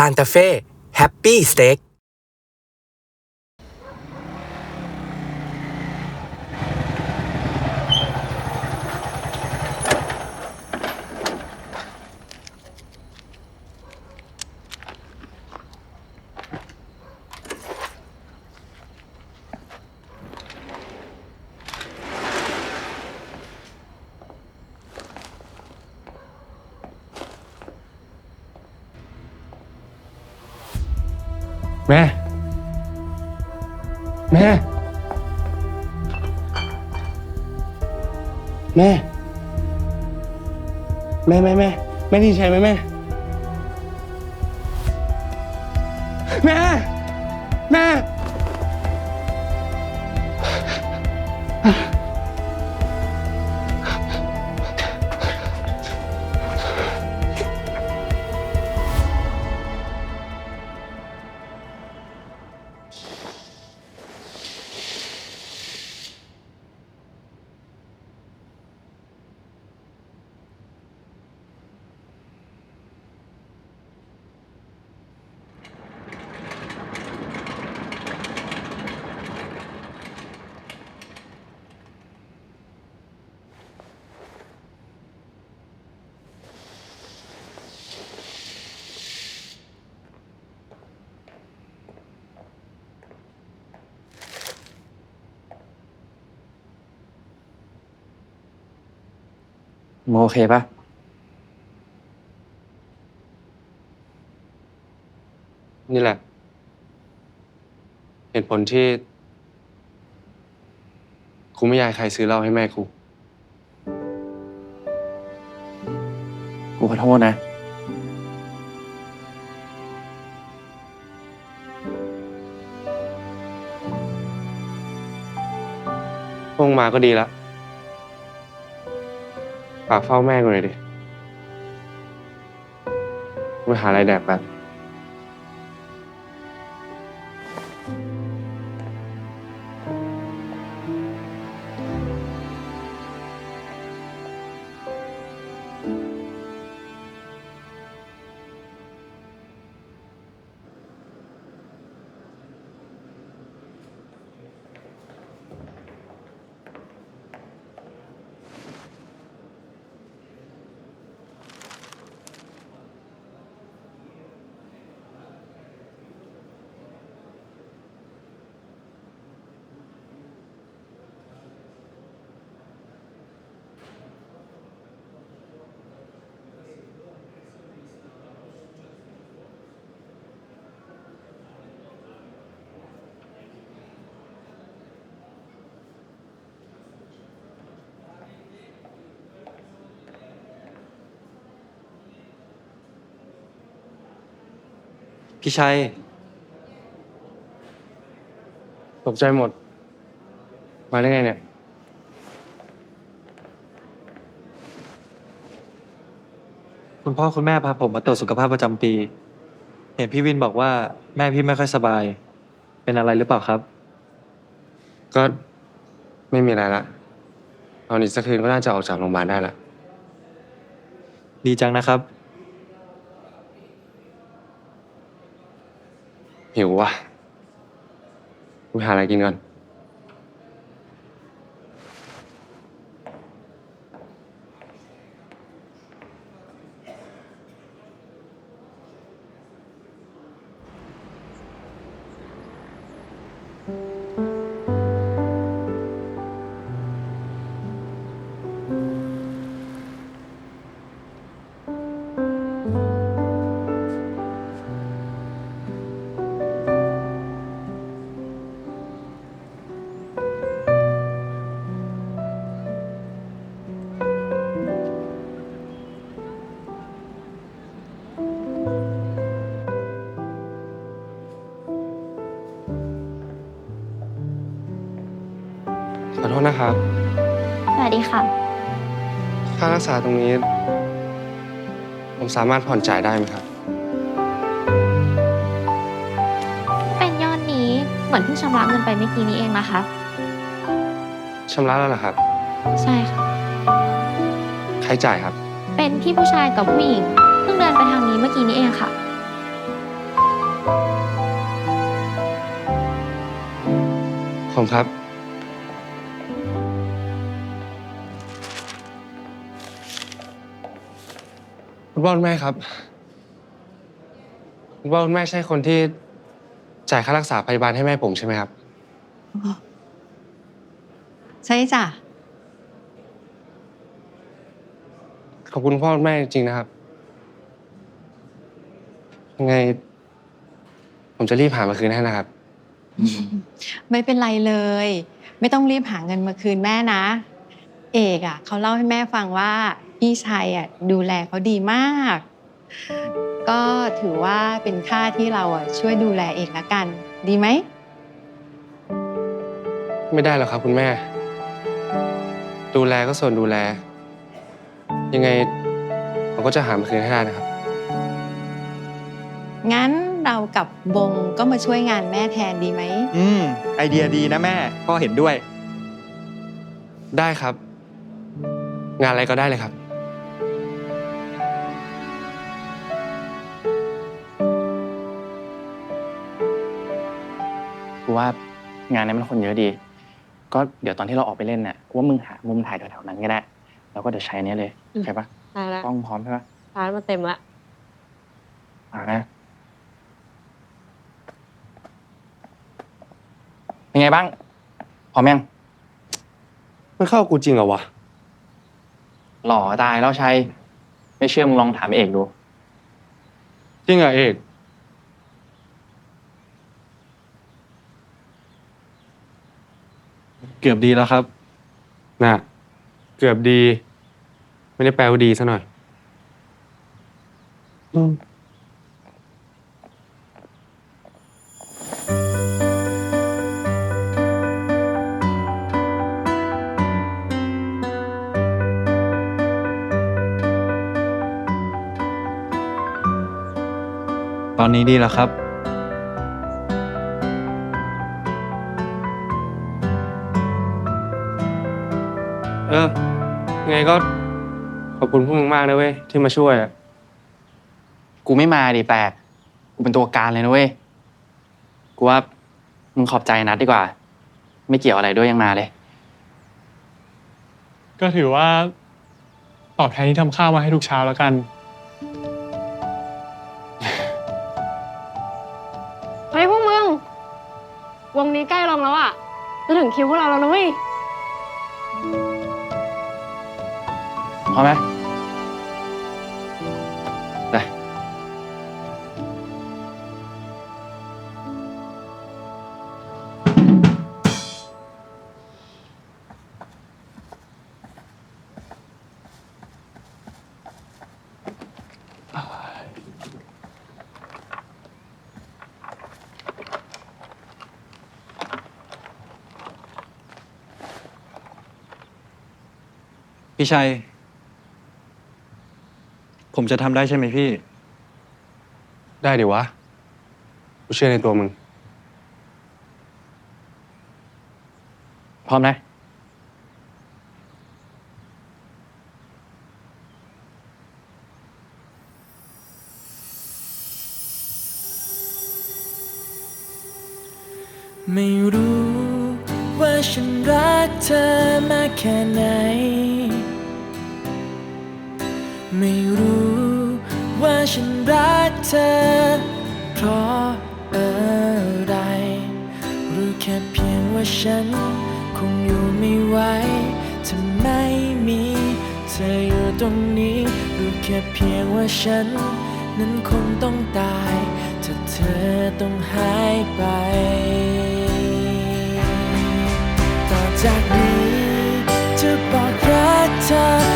ซานตาเฟ่แฮปปี้สเต็ก แม่ แม่ แม่ แม่แม่แม่แม่ดีใจไหมแม่ แม่ แม่ โมโอเคปะนี่แหละ เหตุผลที่กูไม่อยากให้ใครซื้อเหล้าให้แม่กูกูขอโทษนะ พวกมึงมาก็ดีแล้ว ฝากเฝ้าแม่กูหน่อยดิไปหาอะไรแดกแบบ พี่ชัย ตกใจหมด มาได้ไงเนี่ย คุณพ่อคุณแม่พาผมมาตรวจสุขภาพประจำปี เห็นพี่วินบอกว่าแม่พี่ไม่ค่อยสบาย เป็นอะไรหรือเปล่าครับ ก็ไม่มีอะไรละตอนอีกสักคืนก็น่าจะออกจากโรงพยาบาลได้ละ ดีจังนะครับ หิวว่ะกูไปหาอะไรกินก่อน ครับ สวัสดีค่ะ ค่ารักษาตรงนี้ ผมสามารถผ่อนจ่ายได้ไหมครับ เป็นยอดนี้เหมือนเพิ่งชำระเงินไปเมื่อกี้นี้เองนะคะ ชำระแล้วเหรอครับ ใช่ค่ะ ใครจ่ายครับ เป็นพี่ผู้ชายกับผู้หญิงเพิ่งเดินไปทางนี้เมื่อกี้นี้เองค่ะ ผมครับ คุณพ่อคุณแม่ครับ คุณพ่อคุณแม่ใช่คนที่จ่ายค่ารักษาพยาบาลให้แม่ผมใช่ไหมครับ ใช่จ้ะ ขอบคุณพ่อคุณแม่จริงๆนะครับ ยังไง ผมจะรีบหามาคืนให้นะครับ ไม่เป็นไรเลย ไม่ต้องรีบหาเงินมาคืนแม่นะ เอกอะ เขาเล่าให้แม่ฟังว่า พี่ชายอะดูแลเขาดีมาก ก็ถือว่าเป็นค่าที่เราอะช่วยดูแลเอกละกัน ดีไหม ไม่ได้หรอกครับคุณแม่ ดูแลก็ส่วนดูแล ยังไงผมก็จะหามาคืนให้ได้นะครับ งั้นเรากับบงก็มาช่วยงานแม่แทนดีไหม อืม ไอเดียดีนะแม่พ่อเห็นด้วย ได้ครับ งานอะไรก็ได้เลยครับ ว่างานนี้มันคนเยอะดี ก็เดี๋ยวตอนที่เราออกไปเล่นน่ะกูว่ามึงหามุมถ่ายแถวๆนั้นก็ได้ แล้วก็เดี๋ยวใช้อันนี้เลยอืม ใช่ปะได้แล้วกล้องพร้อมใช่ปะร้านมาเต็มละอ่านะเป็นไงบ้างพร้อมยัง มันเข้ากูจริงเหรอวะ หล่อตายแล้วชัยไม่เชื่อมึงลองถามเอกดู จริงเหรอเอก เกือบดีแล้วครับ น่ะ เกือบดี ไม่ได้แปลว่าดีซะหน่อย ตอนนี้ดีแล้วครับ ออยังไงก็ขอบคุณพวกมึงมากนะเว้ยที่มาช่วยอะกูไม่มาดิแปลกกูเป็นตัวการเลยนะเว้ย กูว่ามึงขอบใจนัดดีกว่า ไม่เกี่ยวอะไรด้วยยังมาเลย ก็ถือว่า ตอบแทนที่ทำข้าวมาให้ทุกเช้าแล้วกัน เฮ้ยพวกมึง วงนี้ใกล้ลงแล้วอะ จะถึงคิวพวกเราแล้วนะเว้ย พร้อมไหมไปพี่ชัย ผมจะทำได้ใช่ไหมพี่ ได้ดิวะ กูเชื่อในตัวมึง พร้อมนะ ไม่รู้ว่าฉันรักเธอมากแค่ไหน ไม่รู้ว่าฉันรักเธอ เพราะอะไร รู้แค่เพียงว่าฉัน คงอยู่ไม่ไหวถ้าไม่มีเธออยู่ตรงนี้ รู้แค่เพียงว่าฉัน นั้นคงต้องตาย ถ้าเธอต้องหายไป ต่อจากนี้จะบอกรักเธอ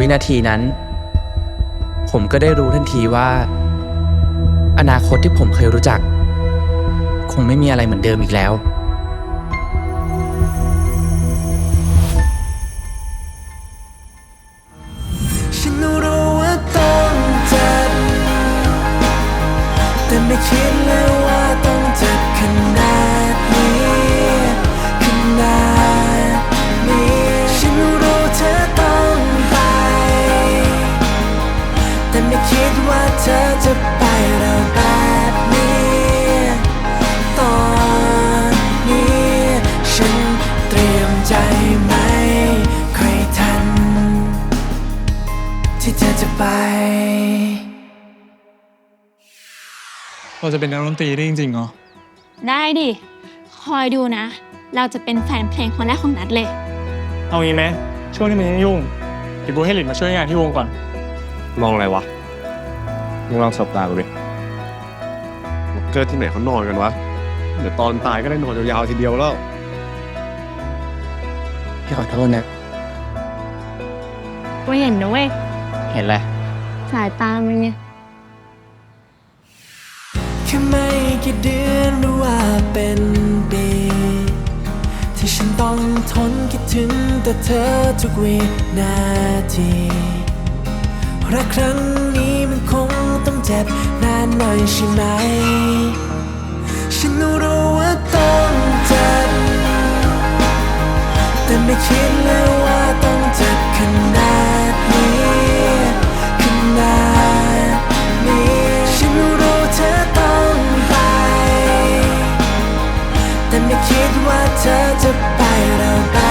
วินาทีนั้น ผมก็ได้รู้ทันทีว่า อนาคตที่ผมเคยรู้จัก คงไม่มีอะไรเหมือนเดิมอีกแล้ว ฉันรู้ว่าต้องเจ็บแต่ไม่คิด เธอจะไปเร็วแบบนี้ ตอนนี้ ฉันเตรียมใจไหมใครทัน ที่เธอจะไป เราจะเป็นนักดนตรีได้จริงๆเหรอ ได้ดิ คอยดูนะ เราจะเป็นแฟนเพลงคนแรกของนัดเลย เอางี้ไหมช่วงที่มันยังยุ่งเดี๋ยวกูให้หลินมาช่วยงานที่วงก่อน มองอะไรวะ มึงลองสบตากูดิเกิดที่ไหนเขานอนกันวะ เดี๋ยวตอนตายก็ได้นอนยาวๆทีเดียวแล้ว พี่ขอโทษนะก็เห็นนะเว้ยเห็นเลยสายตามันไง แค่ไม่กี่เดือนหรือว่าเป็นปี ที่ฉันต้องทนคิดถึงแต่เธอทุกวินาทีรักครั้ง บนานหน่อยใช่ไหม ฉันรู้ว่าต้องเจ็บแต่ไม่คิดเลยว่าต้องเจ็บขนาดนี้ขนาดนี้ ฉันรู้เธอต้องไป แต่ไม่คิดว่าเธอจะไปเร็วแบ